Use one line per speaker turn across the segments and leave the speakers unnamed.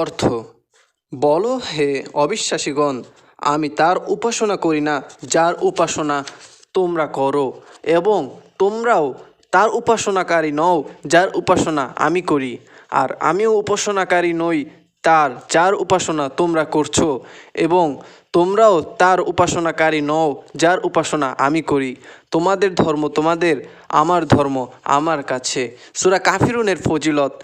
অর্থ। বলো হে অবিশ্বাসীগণ, আমি তার উপাসনা করি না, যার উপাসনা তোমরা করো, এবং তোমরাও তার উপাসনাকারী নও, যার উপাসনা আমি করি। আর আমিও উপাসনাকারী নই, তার, যার উপাসনা তোমরা করছ, এবং তোমরাও তার উপাসনাকারী নও, যার উপাসনা আমি করি। তোমাদের ধর্ম তোমাদের, আমার ধর্ম আমার কাছে। সুরা কাফিরুনের ফজিলত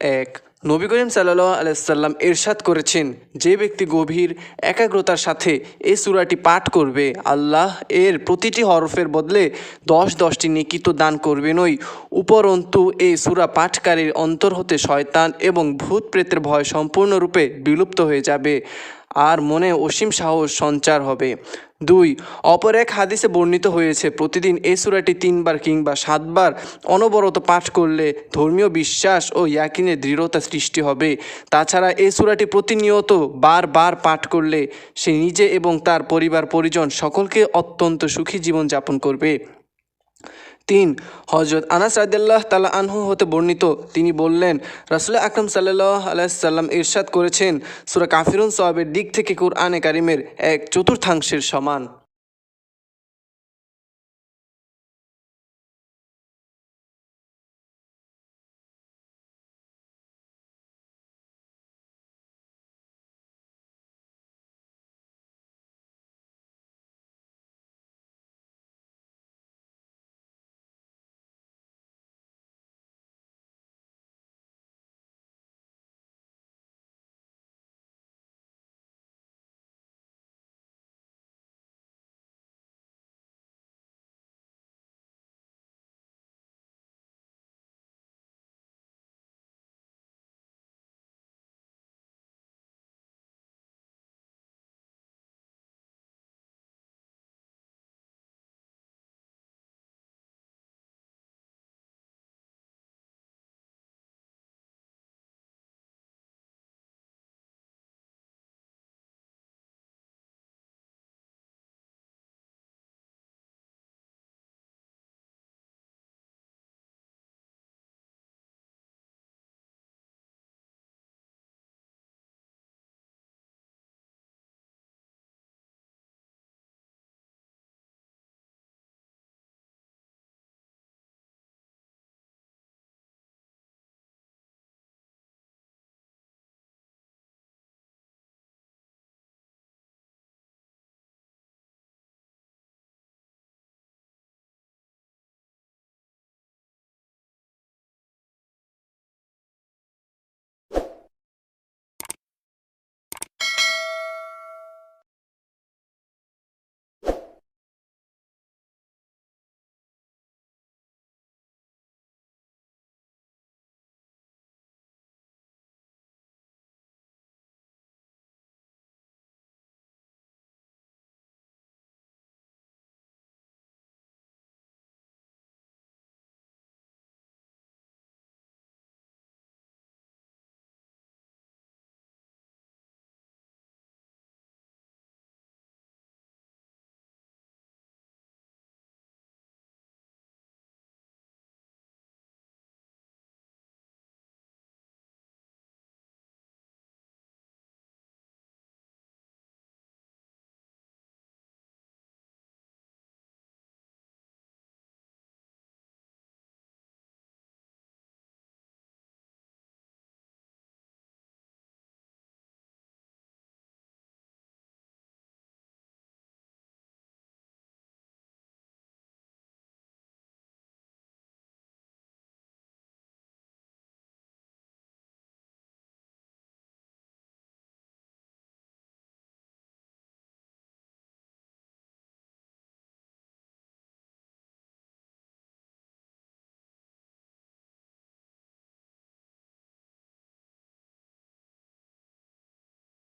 এক। নবী করিম সাল্লাহ আলাইসাল্লাম এরশাদ করেছেন, যে ব্যক্তি গভীর একাগ্রতার সাথে এই সূরাটি পাঠ করবে, আল্লাহ এর প্রতিটি হরফের বদলে দশ দশটি নিকিত দান করবেনই উপরন্তু, এই সূরা পাঠকারীর অন্তর হতে শয়তান এবং ভূত প্রেতের ভয় সম্পূর্ণরূপে বিলুপ্ত হয়ে যাবে, আর মনে অসীম সাহস সঞ্চার হবে। দুই, অপর এক হাদিসে বর্ণিত হয়েছে, প্রতিদিন এই সুরাটি তিনবার কিংবা সাতবার অনবরত পাঠ করলে ধর্মীয় বিশ্বাস ও ইয়াকিনে দৃঢ়তা সৃষ্টি হবে। তাছাড়া এই সুরাটি প্রতিনিয়ত বারবার পাঠ করলে সে নিজে এবং তার পরিবার পরিজন সকলকে অত্যন্ত সুখী জীবন যাপন করবে। তিন। হজরত আনাস রাদিল্লাহ তালা আনহু হতে বর্ণিত, তিনি বললেন রাসুল্লাহ আকরম সাল্লাহ আলাইসাল্লাম ইরশাদ করেছেন, সুরা কাফিরুন সোয়াবের দিক থেকে কুরআনে কারিমের এক চতুর্থাংশের সমান।